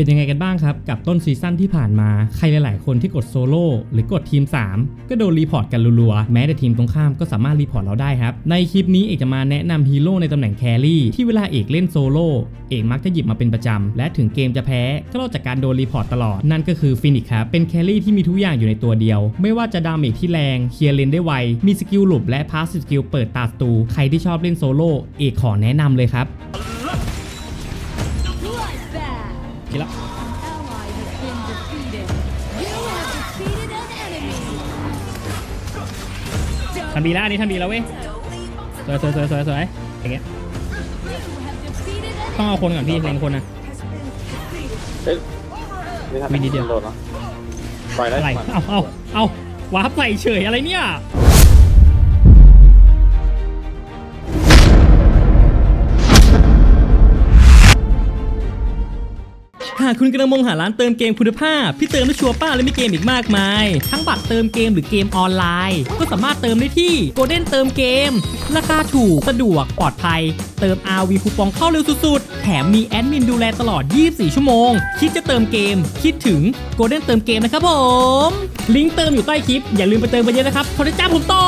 เป็นยังไงกันบ้างครับ กับต้นซีซั่นที่ผ่านมาใครหลาย ๆ คนที่กดโซโล่หรือกดทีม 3 ก็โดนรีพอร์ตกันรัวๆ แม้แต่ทีมตรงข้ามก็สามารถรีพอร์ตเราได้ครับ ในคลิปนี้เอกจะมาแนะนำฮีโร่ในตำแหน่งแครี่ที่เวลาเอกเล่นโซโล่เอกมักจะหยิบมาเป็นประจำและถึงเกมจะแพ้ก็รอดจากการโดนรีพอร์ตตลอดนั่นก็คือฟินิกครับเป็นแครี่ที่มีทุกอย่างอยู่ในตัวเดียว ไม่ว่าจะดาเมจที่แรงเคลียร์เลนได้ไวมีสกิลหลบและพาสสกิลเปิดตาตูใครที่ชอบเล่นโซโล่เอกขอแนะนำเลยครับ have defeated an enemy. ทำดีแล้วอันนี้ทำดีแล้วเว้ยสวยสวยสวยสวยสวยอย่างเงี้ย You have defeated an ต้องเอาคนก่อนพี่เล็งคนนะเอ้ยไม่ทันมีนิดเดียวโดนเหรอปล่อยได้อะไรก่อนเอาเอาเอาวาร์ปใส่เฉยอะไรเนี่ย หากคุณกำลังมองหาร้านเติมเกมคุณภาพที่เติมได้ชัวร์ป้าและมีเกมอีกมากมาย ทั้งบัตรเติมเกมหรือเกมออนไลน์ ก็สามารถเติมได้ที่ Golden เติมเกม ราคาถูกสะดวกปลอดภัย เติม RV คูปองเข้าเร็วสุดๆ แถมมีแอดมินดูแลตลอด 24 ชั่วโมง คิดจะเติมเกม คิดถึง Golden เติมเกมนะครับผม ลิงก์เติมอยู่ใต้คลิป อย่าลืมไปเติมกันเยอะนะครับขอได้จ้าผมต่อ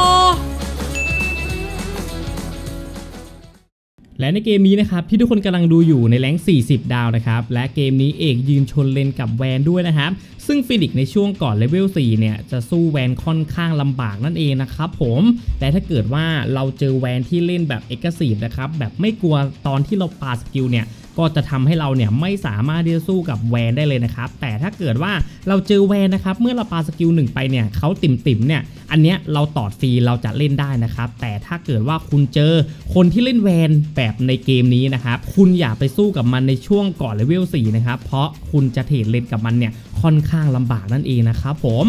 และในเกมนี้นะครับที่ทุกคนกำลังดูอยู่ในแรง40 ดาวนะครับและเกมนี้เอกยืนชนเลนกับแวนด้วยนะครับซึ่งฟินิกในช่วงก่อนเลเวล4เนี่ยจะสู้แวนค่อนข้างลำบากนั่นเองนะครับผมแต่ถ้าเกิดว่าเราเจอแวนที่เล่นแบบเอกซีฟนะครับแบบไม่กลัวตอนที่เราปาสกิลเนี่ย ก็จะทำให้เราเนี่ยไม่สามารถที่จะสู้กับแวนได้เลยนะครับ แต่ถ้าเกิดว่าเราเจอแวนนะครับ เมื่อเราปาสกิลหนึ่งไปเนี่ยเขาติ่มติ่มเนี่ย อันเนี้ยเราตอดฟรีเราจะเล่นได้นะครับ แต่ถ้าเกิดว่าคุณเจอคนที่เล่นแวนแบบในเกมนี้นะครับ คุณอย่าไปสู้กับมันในช่วงก่อนเลเวล4นะครับ เพราะคุณจะเทรดเลนกับมันเนี่ยค่อนข้างลำบากนั่นเองนะครับผม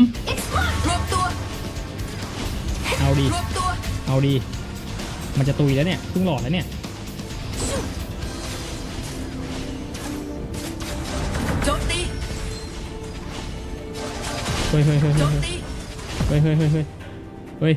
เอาดี เอาดี มันจะตุยแล้วเนี่ยครึ่งหลอดแล้วเนี่ย ฮ้ยเฮ้ยเฮ้ยโจเฮ้ยมตีเฮ้ยเฮ้ยเฮ้ยเฮ้ยเฮ้ย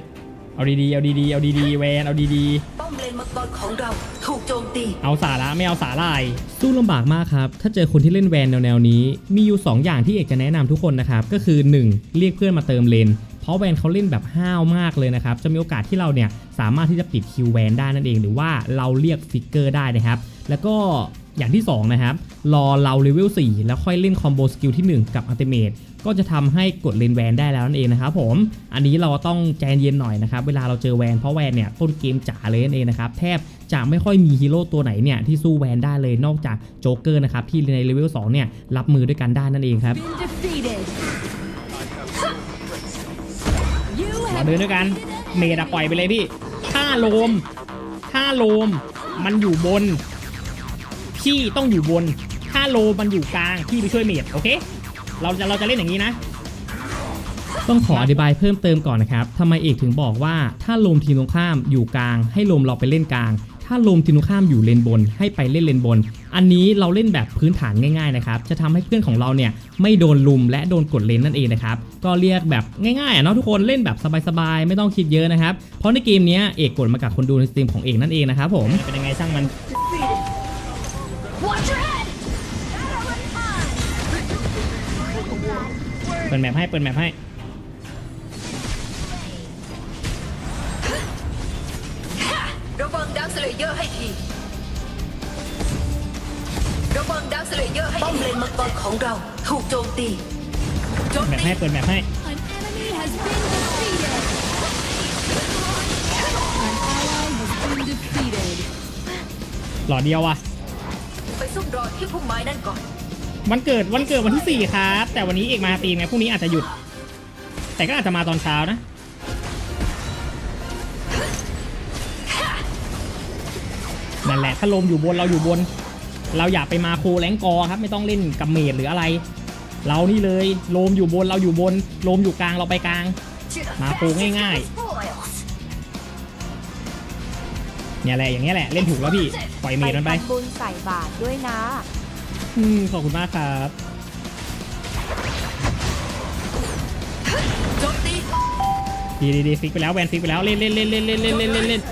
เอาดีๆเอาดีๆเอาดีๆแวนเอาดีๆ ป้อมเลนมังกรของเราถูกโจมตี เอาสาระไม่เอาสาลาย สู้ลำบากมากครับ ถ้าเจอคนที่เล่นแวนแนวๆนี้ มีอยู่ 2 อย่างที่เอกจะแนะนำทุกคนนะครับ ก็คือ 1. เรียกเพื่อนมาเติมเลน เพราะแวนเขาเล่นแบบห้าวมากเลยนะครับ จะมีโอกาสที่เราเนี่ยสามารถที่จะปิดคิวแวนได้นั่นเอง หรือว่าเราเรียกฟิกเกอร์ได้นะครับ แล้วก็ อย่างที่ 2 นะครับ รอเราเลเวล4แล้วค่อยเล่นคอมโบสกิลที่ 1 กับอัลติเมทก็จะทำให้กดเลนแวนได้แล้วนั่นเองนะครับผม อันนี้เราต้องใจเย็นหน่อยนะครับ เวลาเราเจอแวนเพราะแวนเนี่ยต้นเกมจ๋าเลยนั่นเองนะครับ แทบจะไม่ค่อยมีฮีโร่ตัวไหนเนี่ยที่สู้แวนได้เลยนอกจากโจ๊กเกอร์นะครับที่ในเลเวล2เนี่ยรับมือด้วยกันได้นั่นเองครับ been defeated. You เราเดินด้วยกันเมดอะปล่อยไปเลยพี่ถ้าโลมถ้าโลมมันอยู่บน พี่ต้องอยู่บน ถ้าโลมมันอยู่กลางพี่ไปช่วยเมดโอเค เราจะเราจะเล่นอย่างนี้นะ ต้องขออธิบายเพิ่มเติมก่อนนะครับทำไมเอกถึงบอกว่าถ้าโลมทีมตรงข้ามอยู่กลาง ให้โลมเราไปเล่นกลาง ถ้าโลมทีมตรงข้ามอยู่เลนบน ให้ไปเล่นเลนบน อันนี้เราเล่นแบบพื้นฐานง่ายๆนะครับ จะทำให้เพื่อนของเราเนี่ยไม่โดนลุมและโดนกดเลนนั่นเองนะครับ ก็เรียกแบบง่ายๆอะเนาะทุกคนเล่นแบบสบายๆไม่ต้องคิดเยอะนะครับ เพราะในเกมเนี้ยเอกกดมากับคนดูในสตรีมของเอกนั่นเองนะครับผม เป็นยังไงช่างมัน ปิดแมปให้ เปิดแมปให้ ระวังดักสเลเยอร์ให้ทีระวังดักสเลเยอร์ให้ป้อมเลนมังกรของเรา ถูกโจมตีโจมแมปตีให้ เปิดแมปให้ An enemy has been defeated. An ally has been defeated. หลอดเดียวว่ะไปซุ่มรอที่พุ่มไม้นั่นก่อน วันเกิดวันเกิดวันที่ 4 ครับ แต่วันนี้เอกมาตีมไงพรุ่งนี้อาจจะหยุด แต่ก็อาจจะมาตอนเช้านะ นั่นแหละถ้าลมอยู่บนเราอยู่บน เราอย่าไปมาโคแรงกอครับ ไม่ต้องเล่นกับเมดหรืออะไร เรานี่เลยลมอยู่บนเราอยู่บนลมอยู่กลางเราไปกลาง มาโคง่ายๆเนี่ยแหละอย่างเงี้ยแหละเล่นถูกแล้วพี่ปล่อยเมดมันไปบุญใส่บาตรด้วยนะ อืมขอบคุณมากครับจมตีดีดีดีฟิกไปแล้วแวนฟิกไปแล้วเล่นเล่นเล่นเล่นเล่นเล่นเล่นเล่นเล่น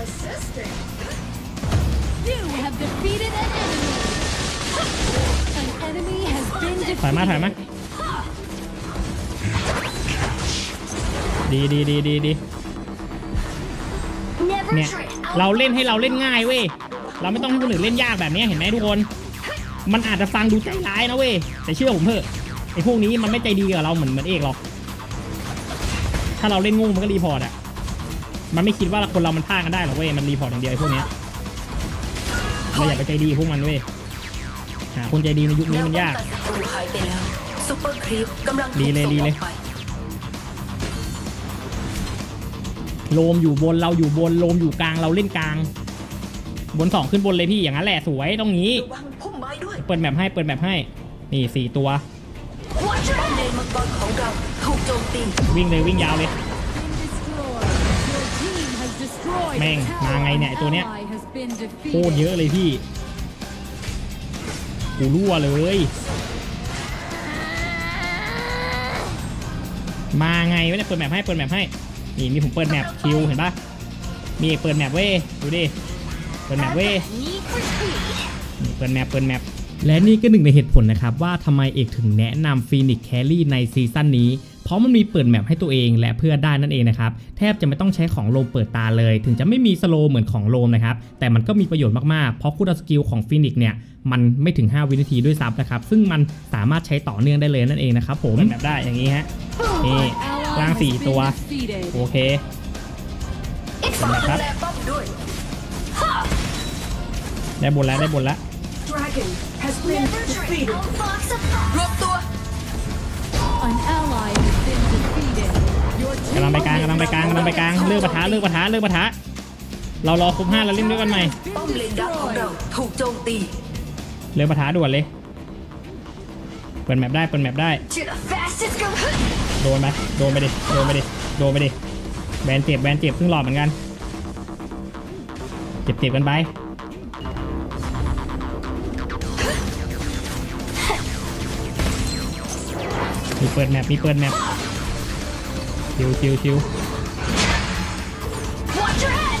ถอยมาถอยมาดีดีดีดีดีเนี่ยเราเล่นให้เราเล่นง่ายเว้ยเราไม่ต้องให้คนอื่นเล่นยากแบบนี้เห็นไหมทุกคน มันอาจจะฟังดูใจร้ายนะเว้ยแต่เชื่อผมเถอะไอ้พวกนี้มันไม่ใจดีกับเราเหมือนเหมือนเอกหรอก ถ้าเราเล่นงูมันก็รีพอร์ตอะมันไม่คิดว่าคนเรามันพลาดกันได้หรอกเว้ยมันรีพอร์ตอย่างเดียวไอ้พวกเนี้ยเราอย่าไปใจดีกับพวกมันเว้ยหาคนใจดีในยุคนี้มันยากแนวป้องกันศัตรูหายไปแล้วซุปเปอร์ครีปกำลังถูกดีเลยส่งดีอเลอยกไปโลมอยู่บนเราอยู่บนโลมอยู่กลางเราเล่นกลาง บนสองขึ้นบนเลยพี่อย่างนั้นแหละสวยต้องงี้ระวังพุ่มไม้ด้วย เปิดแมปให้เปิดแมปให้นี่สี่ตัวป้อมเลนมังกรของเราถูกโจมตีวิ่งเลยวิ่งยาวเลย แม่งมาไงเนี่ยไอ้ตัวเนี้ย โคตรเยอะเลยพี่กูรั่วเลย มาไงวะเนี่ยเปิดแมปให้เปิดแมปให้นี่มีผมเปิดแมปคิวเห็นปะมีเปิดแมปเว้ยดูดิเปิดแมปเว้ยนี่เปิดแมปเปิดแมป และนี่ก็หนึ่งในเหตุผลนะครับว่าทำไมเอกถึงแนะนำฟีนิกแครี่ในซีซั่นนี้ เพราะมันมีเปิดแมปให้ตัวเองและเพื่อนได้นั่นเองนะครับ แทบจะไม่ต้องใช้ของโลมเปิดตาเลย ถึงจะไม่มีสโลว์เหมือนของโลมนะครับ แต่มันก็มีประโยชน์มากๆ เพราะคูดสกิลของฟีนิกเนี่ยมันไม่ถึง 5 วินาทีด้วยซ้ำนะครับ ซึ่งมันสามารถใช้ต่อเนื่องได้เลยนั่นเองนะครับผมแบบได้อย่างนี้ฮะนี่ Ally ร่าง has สี่ been ตัว defeated. โอเคฝากคดูรับแลป้อมด้วยได้บนแล้วได้บนแล้ว Dragon has been defeated รวบตัว An ally has been defeated. Your กำลัง team ไปกลางกำลังไปกลางกำลังไปกลางเลือกปะทะเลือกปะทะเลือกปะทะเรารอครบห้าแล้วเล่นด้วยกันใหม่ ป้อมเลนดักของเราถูกโจมตี เลือกปะทะด่วนเลยเปิดแมปได้เปิดแมปได้ To the fastest go โดนไปโดนไปดิโดนไปดิโดนไปดิแบนเจ็บแบนเจ็บครึ่งหลอดเหมือนกันเจ็บเจ็บกันไป เปิดแมปมีเปิดแมปชิวชิวชิว Watch your head.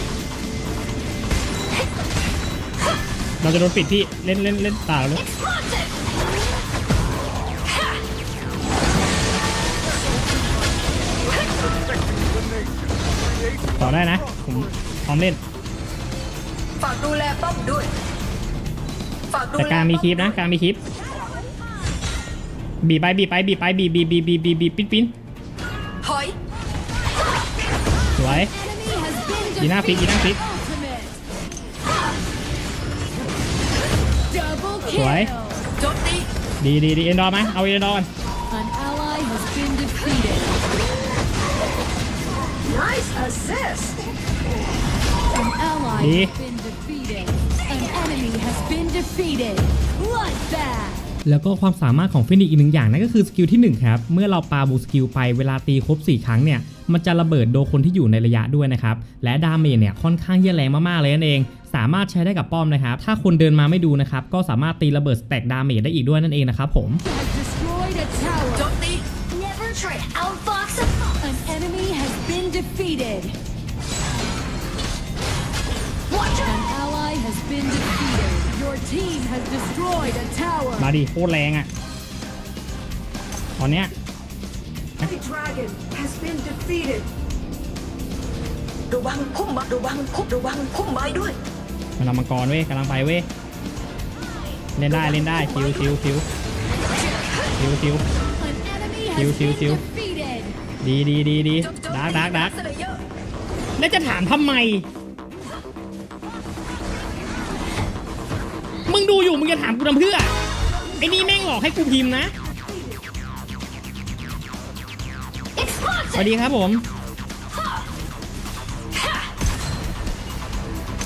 เราจะโดนปิดพี่เล่นเล่นเล่นตาเราเลย Explosive. ต่อได้นะ ผมพร้อมเล่น ฝากดูแลป้อมด้วย ฝากดูแต่แลกลางมีคลิปนะกลางมีคลิป บีไปบีไปบีไปบีบีบีบีบีบีปิ้นปิ้นสวย Enemy has been ยีน่าฟิกยีน่าฟิกสวยดีดีดีเอ็นดอร์ไหมเอาเอ็นดอร์ก่ อน An ally has been defeated. Nice assist An ally Đi. has been defeated. An enemy has been defeated. Bloodbath. แล้วก็ความสามารถของฟินิกอีกหนึ่งอย่างนั่นก็คือสกิลที่ 1 ครับ เมื่อเราปาบูสกิลไปเวลาตีครบ 4 ครั้งเนี่ย มันจะระเบิดโดนคนที่อยู่ในระยะด้วยนะครับ และดาเมจเนี่ยค่อนข้างเยี่ยแรงมาก ๆ เลยนั่นเอง สามารถใช้ได้กับป้อมนะครับ ถ้าคนเดินมาไม่ดูนะครับ ก็สามารถตีระเบิดสแต็กดาเมจได้อีกด้วยนั่นเองนะครับผม Has destroyed a tower. โจมตี Never try to outfox a An enemy has been defeated. Has destroyed a tower. มาดิโคตรแรงอะ่ะ ตอนเนี้ย Dragon has been defeated ระวังพุ่มไม้ระวังพุ่มระวังพุ่มไม้ด้วย กำลังมังกรเว้ยกำลังไปเว้ย เล่นได้เล่นได้คิวคิวคิวคิวคิว An enemy has Chill, chill, been chill. defeated. ดีดีดีดีจบจบดาร์กดาร์กดาร์กสเลเยอร์แล้วจะถามทำไม มึงดูอยู่มึงจะถามกูทำเพื่อไอ้นี่แม่งหลอกให้กูพิมพ์นะสวัสดีครับผม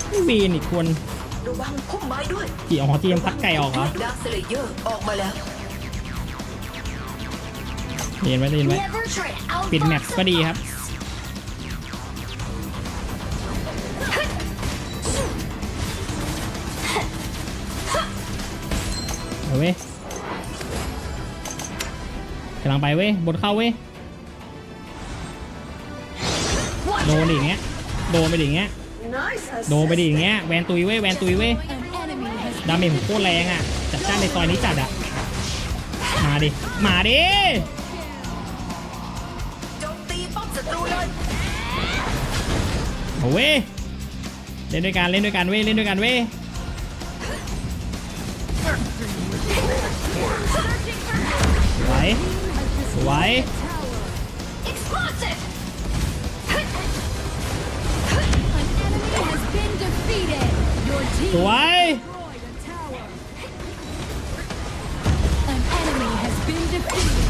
ไม่วีนอีกคนระวังพุ่มไม้ด้วยจีอ๋อจีเอ็มพัดไก่ออกเหรอดักสเลเยอร์ออกมาแล้วเรียนไว้เรียนไว้ Never try to ปิดแมป outfox ก็ดีครับ เว้ยกำลังไปเว้ย บนเข้าเว้ย โดนดิอย่างเงี้ย โดนไปดิอย่างเงี้ย โดนไปดิอย่างเงี้ย แวนตุยเว้ย แวนตุยเว้ย ดาเมจผมโคตรแรงอะ จัดจ้านในซอยนี้จัดอะ มาดิ มาดิเลยโอ้เว้ย เล่นด้วยกัน เล่นด้วยกันเว้ย เล่นด้วยกันเว้ย ไหวไหว Explosive! An enemy has been defeated. Your team สวย destroyed a tower. An enemy has been defeated.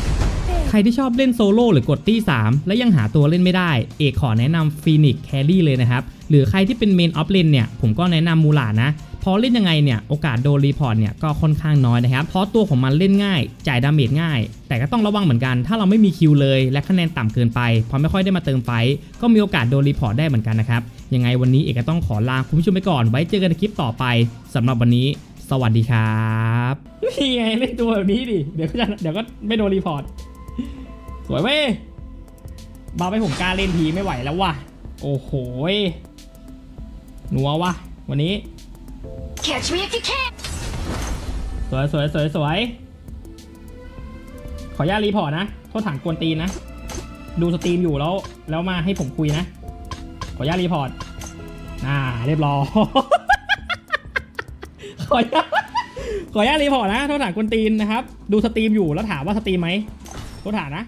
ใครที่ชอบเล่นโซโล่หรือกดตี้ 3 และยังหาตัวเล่นไม่ได้ เอกขอแนะนำฟีนิกแครี่เลยนะครับ หรือใครที่เป็นเมนออฟเลนเนี่ย ผมก็แนะนำมูลาดนะเพราะเล่นยังไงเนี่ยโอกาสโดนรีพอร์ตเนี่ยก็ค่อนข้างน้อยนะครับ เพราะตัวของมันเล่นง่าย จ่ายดาเมจง่าย แต่ก็ต้องระวังเหมือนกัน ถ้าเราไม่มีคิวเลย และคะแนนต่ำเกินไปพราะไม่ค่อยได้มาเติมไฟ ก็มีโอกาสโดนรีพอร์ตได้เหมือนกันนะครับ ยังไงวันนี้เอกก็ต้องขอลาคุณผู้ชมไปก่อนไว้เจอกันในคลิปต่อไปสำหรับวันนี้ สวัสดีครับนี่ไงเล่นตัวแบบนี้ดิเดี๋ยวก็จะเดี๋ยวก็ไม่โดนรีพอร์ตสวยเว้ยบาไปผมกล้าเล่นทีไม่ไหวแล้วว่ะโอ้โหหนัวว่ะวันนี้ Catch me if you can. สวยสวยสวยสวยขออนุญาตรีพอร์ตนะ โทษถังกวนตีนนะ ดูสตรีมอยู่แล้ว แล้วมาให้ผมคุยนะ ขออนุญาตรีพอร์ต อ่า เรียบร้อยขออนุญาตขออนุญาตรีพอร์ตนะ โทษถังกวนตีนนะครับ ดูสตรีมอยู่แล้วถามว่าสตรีมไหมโทษถามนะ